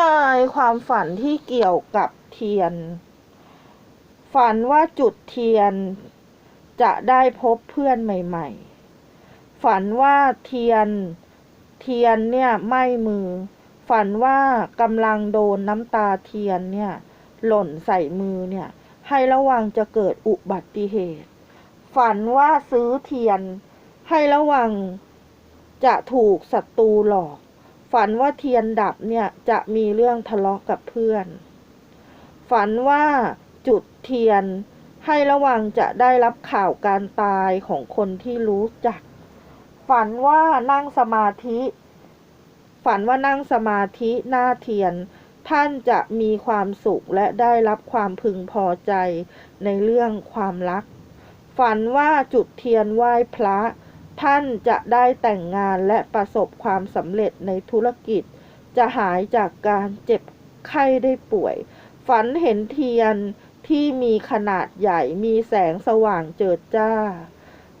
นายความฝันที่เกี่ยวกับเทียน ฝันว่าจุดเทียนจะได้พบเพื่อนใหม่ ๆ ฝันว่าเทียน เทียนเนี่ยไหม้มือ ฝันว่ากำลังโดนน้ำตาเทียนเนี่ย หล่นใส่มือเนี่ย ให้ระวังจะเกิดอุบัติเหตุ ฝันว่าซื้อเทียนให้ระวังจะถูกศัตรูหลอก ฝันว่าเทียนดับเนี่ยจะมีเรื่องทะเลาะกับเพื่อน ฝันว่าจุดเทียนให้ระวังจะได้รับข่าวการตายของคนที่รู้จัก ฝันว่านั่งสมาธิ ฝันว่านั่งสมาธิหน้าเทียน ท่านจะมีความสุขและได้รับความพึงพอใจในเรื่องความรัก ฝันว่าจุดเทียนไหว้พระ ท่านจะได้แต่งงานและประสบความสำเร็จในธุรกิจ จะหายจากการเจ็บไข้ได้ป่วย ฝันเห็นเทียนที่มีขนาดใหญ่มีแสงสว่างเจิดจ้า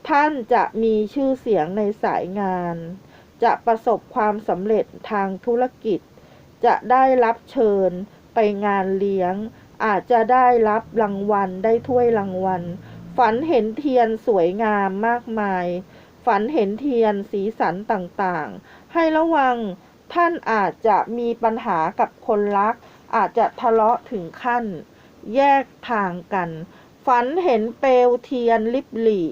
ท่านจะมีชื่อเสียงในสายงาน จะประสบความสำเร็จทางธุรกิจ จะได้รับเชิญไปงานเลี้ยง อาจจะได้รับรางวัลได้ถ้วยรางวัล ฝันเห็นเทียนสวยงามมากมาย ฝันเห็นเทียนสีสันต่างๆ ให้ระวังท่านอาจจะมีปัญหากับคนรัก อาจจะทะเลาะถึงขั้น แยกทางกัน ฝันเห็นเปลวเทียนลิบหลี่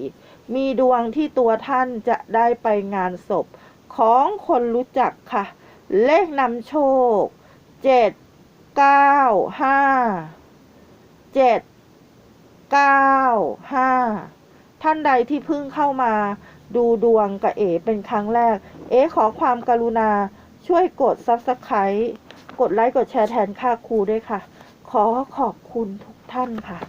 มีดวงที่ตัวท่านจะได้ไปงานศพ ของคนรู้จักค่ะ เลขนำโชค เจ็ดเก้าห้าเจ็ดเก้าห้าท่านใดที่เพิ่งเข้ามา ดูดวงกับเอ๋เป็นครั้งแรก เอ๋ขอความกรุณาช่วยกด Subscribe กดไลค์กดแชร์แทนค่าครูด้วยค่ะ ขอขอบคุณทุกท่านค่ะ